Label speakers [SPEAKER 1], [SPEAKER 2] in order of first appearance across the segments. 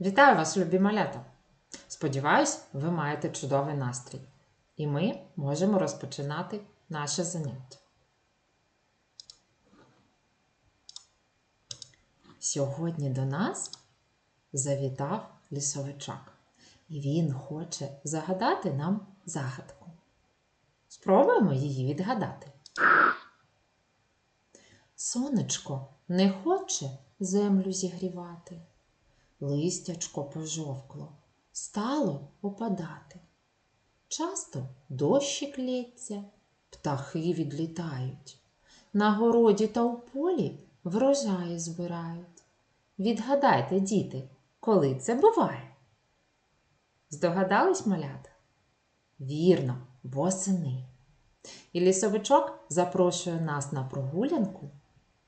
[SPEAKER 1] Вітаю вас, любі малята! Сподіваюсь, ви маєте чудовий настрій. І ми можемо розпочинати наше заняття. Сьогодні до нас завітав лісовичок, і він хоче загадати нам загадку. Спробуємо її відгадати. Сонечко не хоче землю зігрівати. Листячко пожовкло, стало опадати. Часто дощик лється, птахи відлітають. На городі та у полі врожаї збирають. Відгадайте, діти, коли це буває? Здогадались малята? Вірно, восени. І лісовичок запрошує нас на прогулянку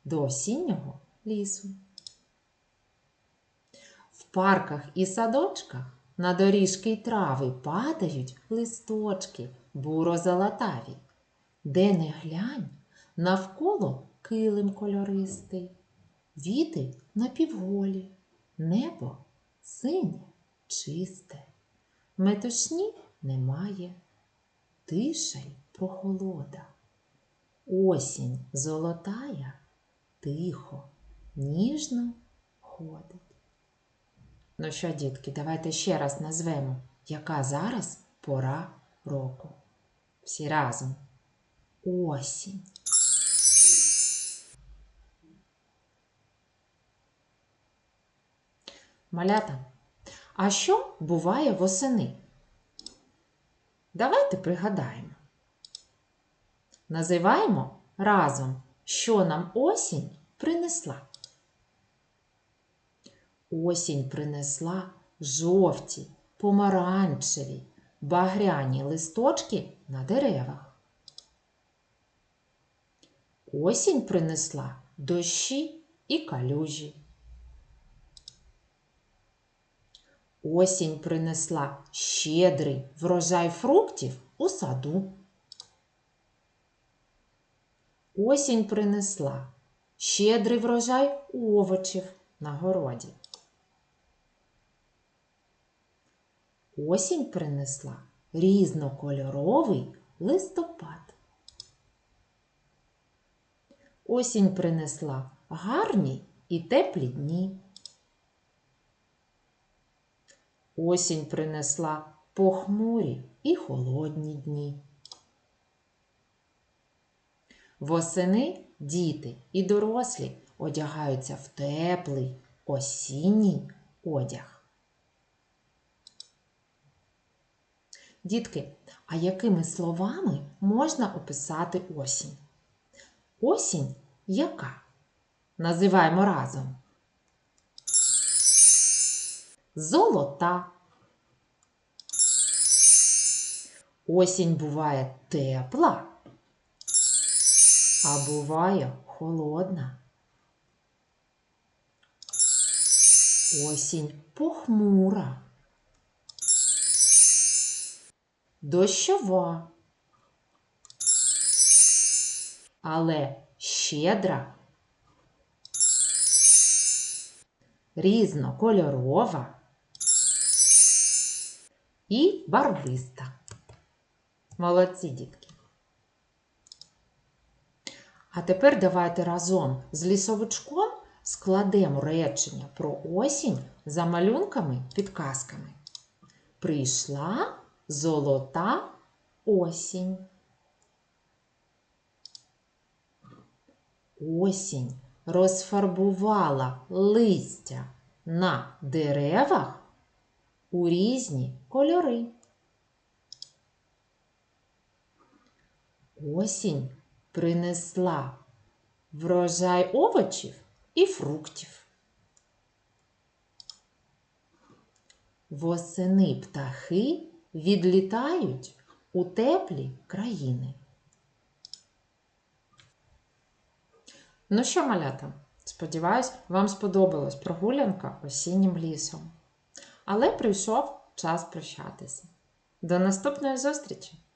[SPEAKER 1] до осіннього лісу. Парках і садочках на доріжки й трави падають листочки буро-золотаві. Де не глянь, навколо килим кольористий, віти напівголі, небо синє, чисте, метушні немає, тиша й прохолода. Осінь золотая, тихо, ніжно ходить. Ну що, дітки, давайте ще раз назвемо, яка зараз пора року. Всі разом. Осінь. Малята, а що буває восени? Давайте пригадаємо. Називаємо разом, що нам осінь принесла. Осінь принесла жовті, помаранчеві, багряні листочки на деревах. Осінь принесла дощі і калюжі. Осінь принесла щедрий врожай фруктів у саду. Осінь принесла щедрий врожай овочів на городі. Осінь принесла різнокольоровий листопад. Осінь принесла гарні і теплі дні. Осінь принесла похмурі і холодні дні. Восени діти і дорослі одягаються в теплий осінній одяг. Дітки, а якими словами можна описати осінь? Осінь яка? Називаємо разом. Золота. Осінь буває тепла, а буває холодна. Осінь похмура. Дощова. Але щедра, різнокольорова і барвиста. Молодці дітки. А тепер давайте разом з лісовичком складемо речення про осінь за малюнками підказками. Прийшла золота осінь. Осінь розфарбувала листя на деревах у різні кольори. Осінь принесла врожай овочів і фруктів. Восени птахи відлітають у теплі країни. Ну що, малята, сподіваюсь, вам сподобалась прогулянка осіннім лісом. Але прийшов час прощатися. До наступної зустрічі!